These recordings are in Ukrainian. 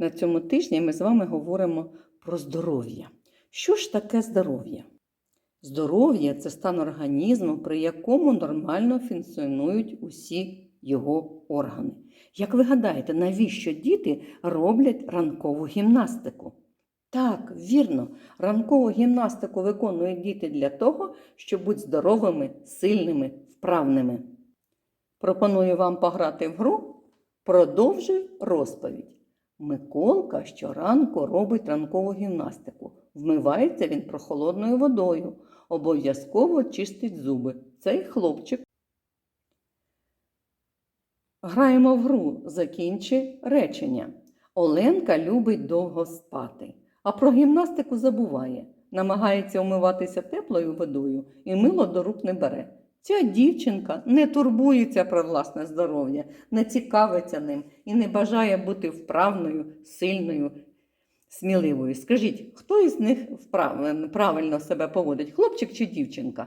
На цьому тижні ми з вами говоримо про здоров'я. Що ж таке здоров'я? Здоров'я це стан організму, при якому нормально функціонують усі його органи. Як ви гадаєте, навіщо діти роблять ранкову гімнастику? Так, вірно, ранкову гімнастику виконують діти для того, щоб бути здоровими, сильними, вправними. Пропоную вам пограти в гру. Продовжуй розповідь. Миколка щоранку робить ранкову гімнастику. Вмивається він прохолодною водою. Обов'язково чистить зуби. Цей хлопчик. Граємо в гру. Закінчи речення. Оленка любить довго спати, а про гімнастику забуває. Намагається умиватися теплою водою і мило до рук не бере. Ця дівчинка не турбується про власне здоров'я, не цікавиться ним і не бажає бути вправною, сильною, сміливою. Скажіть, хто із них вправ- правильно себе поводить, хлопчик чи дівчинка?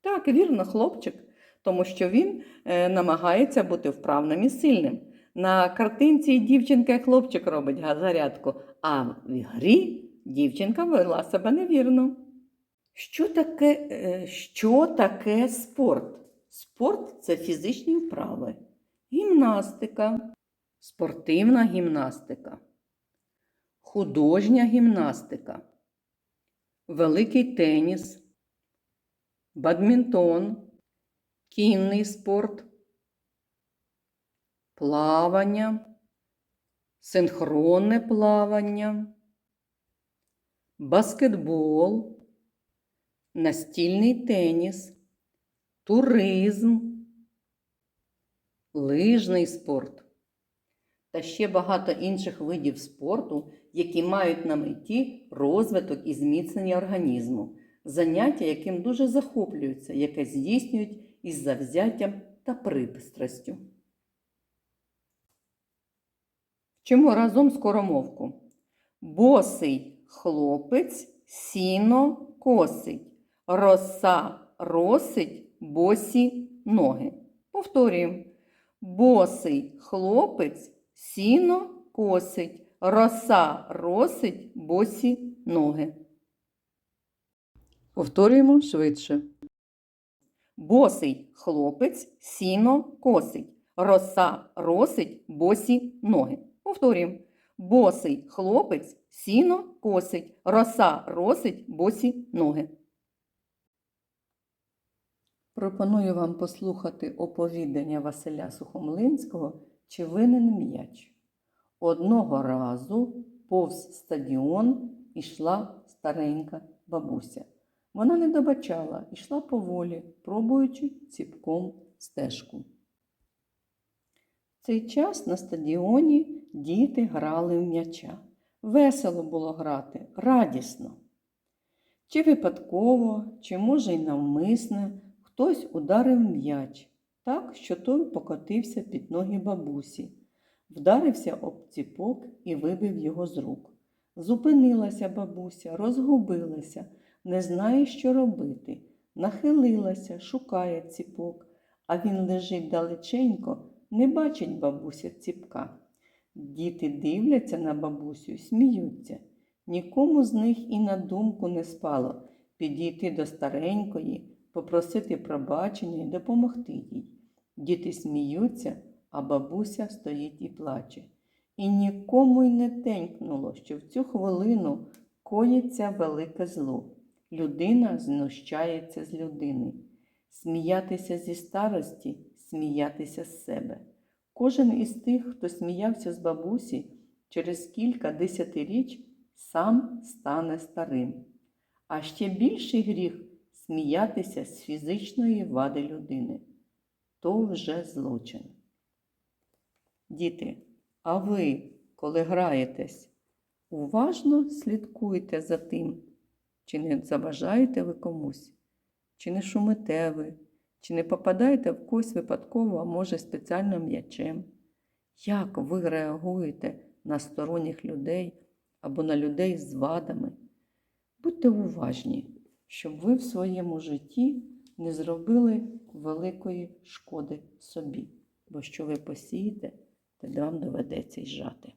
Так, вірно, хлопчик, тому що він е, намагається бути вправним і сильним. На картинці і дівчинка і хлопчик робить зарядку, а в грі дівчинка вела себе невірно. Що таке, е, що таке спорт? Спорт це фізичні вправи, гімнастика, спортивна гімнастика, художня гімнастика, великий теніс, бадмінтон, кінний спорт, плавання, синхронне плавання, баскетбол настільний теніс, туризм, лижний спорт та ще багато інших видів спорту, які мають на меті розвиток і зміцнення організму, заняття, яким дуже захоплюються, яке здійснюють із завзяттям та пристрастю. Вчимо разом скоромовку. Босий хлопець сіно косить. Роса росить босі ноги. Повторюємо. Босий хлопець сіно косить. Роса росить босі ноги. Повторюємо швидше. Босий хлопець сіно косить. Роса росить босі ноги. Повторюємо. Босий хлопець сіно косить. Роса росить босі ноги. Пропоную вам послухати оповідання Василя Сухомлинського Чи винен м'яч. Одного разу повз стадіон ішла старенька бабуся. Вона не добачала, йшла поволі, пробуючи ціпком стежку. В цей час на стадіоні діти грали в м'яча. Весело було грати, радісно. Чи випадково, чи, може, й навмисне, хтось ударив м'яч так, що той покотився під ноги бабусі, вдарився об ціпок і вибив його з рук. Зупинилася бабуся, розгубилася, не знає, що робити. Нахилилася, шукає ціпок, а він лежить далеченько, не бачить бабуся ціпка. Діти дивляться на бабусю, сміються. Нікому з них і на думку не спало підійти до старенької, попросити пробачення і допомогти їй. Діти сміються, а бабуся стоїть і плаче. І нікому й не тенькнуло, що в цю хвилину коїться велике зло. Людина знущається з людини. Сміятися зі старості, сміятися з себе. Кожен із тих, хто сміявся з бабусі, через кілька десятиріч сам стане старим. А ще більший гріх сміятися з фізичної вади людини. То вже злочин. Діти, а ви, коли граєтесь, уважно слідкуйте за тим, чи не заважаєте ви комусь, чи не шумите ви, чи не попадаєте в когось випадково, а може спеціально м'ячем. Як ви реагуєте на сторонніх людей або на людей з вадами? Будьте уважні, щоб ви в своєму житті не зробили великої шкоди собі, бо що ви посієте, те вам доведеться й жати.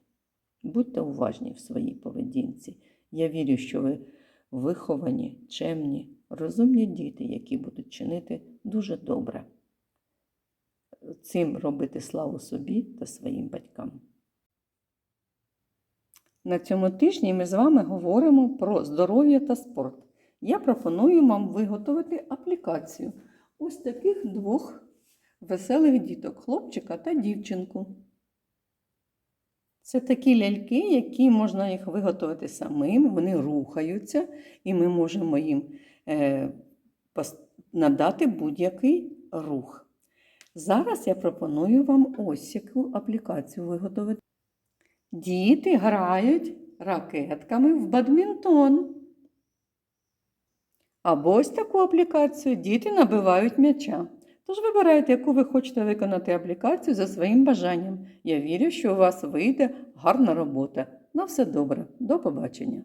Будьте уважні в своїй поведінці. Я вірю, що ви виховані, чемні, розумні діти, які будуть чинити дуже добре. Цим робити славу собі та своїм батькам. На цьому тижні ми з вами говоримо про здоров'я та спорт. Я пропоную вам виготовити аплікацію ось таких двох веселих діток хлопчика та дівчинку. Це такі ляльки, які можна їх виготовити самим, вони рухаються, і ми можемо їм е, надати будь-який рух. Зараз я пропоную вам ось яку аплікацію виготовити. Діти грають ракетками в бадмінтон. Або ось таку аплікацію діти набивають м'яча. Тож вибирайте, яку ви хочете виконати аплікацію за своїм бажанням. Я вірю, що у вас вийде гарна робота. На все добре. До побачення!